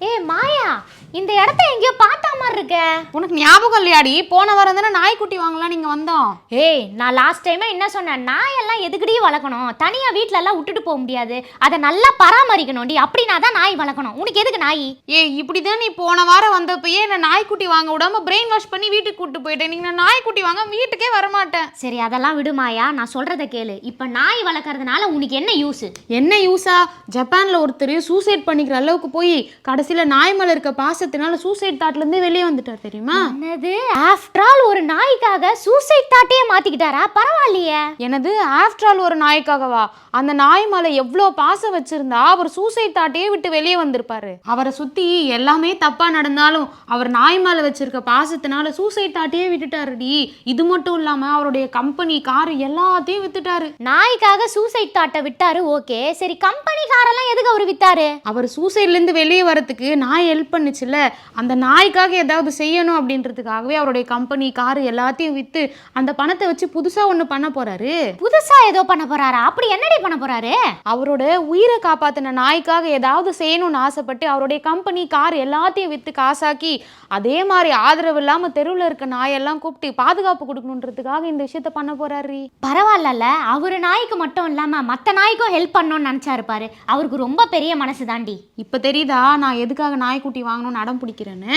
ஏ மாயா இந்த இடத்த எங்கேயோ பார்த்தா மாதிரி இருக்க? உனக்கு ஞாபகம் இல்லையாடி? போன வாரம் தானே நாய்க்குட்டி வாங்கலாம் நீங்க வந்தோம். ஏய் நான் லாஸ்ட் டைமே என்ன சொன்னேன்? நாயெல்லாம் எதுக்குடி வளர்க்கணும்? தனியாக வீட்ல எல்லாம் விட்டுட்டு போக முடியாது. அதை நல்லா பராமரிக்கணும்டி. அப்படின்னா தான் நாய் வளர்க்கணும். உனக்கு எதுக்கு நாய்? ஏ இப்படிதான் நீ போன வாரம் வந்தப்பயே என்ன நாய்க்குட்டி வாங்க விடாம பிரெயின் வாஷ் பண்ணி வீட்டுக்கு கூட்டு போயிட்டேன். நீங்க நான் நாய்க்குட்டி வாங்க வீட்டுக்கே வரமாட்டேன். சரி அதெல்லாம் விடு மாயா. நான் சொல்றத கேளு. இப்போ நாய் வளர்க்கறதுனால உனக்கு என்ன யூஸ் என்ன யூஸா ஜப்பான்ல ஒருத்தர் சூசைட் பண்ணிக்கிற அளவுக்கு போய் கடைசியில நாய் மேல இருக்க பாசத்தினால சூசைட் தாட்ல இருந்து வெளியே வந்துட்டார் தெரியுமா? என்னது? ஆஃப்டர் ஆல் ஒரு நாய்க்காக சூசைட் தாட்டையே மாத்திக்கிட்டாரா? பரவாயில்லையே. எனது ஆஃப்டர் ஆல் ஒரு நாய்க்காகவா? அந்த நாய் மேல எவ்வளோ பாசம் வச்சிருந்தா அவர் சூசைட் தாட்டையே விட்டு வெளியே வந்திருப்பாரு. அவரை சுத்தி எல்லாமே தப்பா நடந்தாலும் அவர் நாய் மேல வச்சிருக்க பாசத்தினால சூசைட் தாட்டையே விட்டுட்டாருடி. இது மட்டும் இல்லாம அவருடைய கம்பெனி காரு எல்லாத்தையும் வித்துட்டாரு. நாய்க்காக சூசைட் தாட்டை விட்டாரு ஓகே. சரி கம்பெனிக்காரெல்லாம் எதுக்கு அவர் வித்தாரு? அவர் சூசைட்லேருந்து வெளியே வரத்துக்கு நாய் ஹெல்ப் பண்ணுச்சுல்ல? அந்த நாய்க்காக ஏதாவது செய்யணும் அப்படின்றதுக்காகவே அவருடைய கம்பெனி காரு எல்லாத்தையும் விற்று அந்த பணத்தை வச்சு புதுசாக ஒன்று பண்ண போகிறாரு புதுசா ஏதோ பண்ண போறாரா? அப்படி என்னடி பண்ண போறாரு? அவரோட உயிரை காப்பாற்றின நாய்க்காக ஏதாவது செய்யணும்னு ஆசைப்பட்டு அவருடைய கம்பெனி கார் எல்லாத்தையும் விற்று காசாக்கி அதே மாதிரி ஆதரவு இல்லாமல் தெருவில் இருக்க நாயெல்லாம் கூப்பிட்டு பாதுகாப்பு கொடுக்கணுன்றதுக்காக இந்த விஷயத்த பண்ண போறாரு. பரவாயில்லல அவரு நாய்க்கு மட்டும் இல்லாம மத்த நாய்க்கும் ஹெல்ப் பண்ணணும்னு நினைச்சாரு பாரு. அவருக்கு ரொம்ப பெரிய மனசு தாண்டி. இப்போ தெரியுதா நான் எதுக்காக நாய்க்குட்டி வாங்கணும்னு அடம் பிடிக்கிறேன்னு?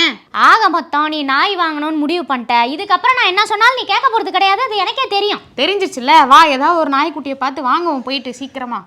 ஆக மொத்தம் நீ நாய் வாங்கணும்னு முடிவு பண்ணிட்ட. இதுக்கப்புறம் நான் என்ன சொன்னாலும் நீ கேட்க போகிறது கிடையாது. அது எனக்கே தெரியும். தெரிஞ்சிச்சுல்ல? வா ஏதாவது ஒரு நாய்க்குட்டியை பார்த்து வாங்குவோம் போயிட்டு சீக்கிரமா.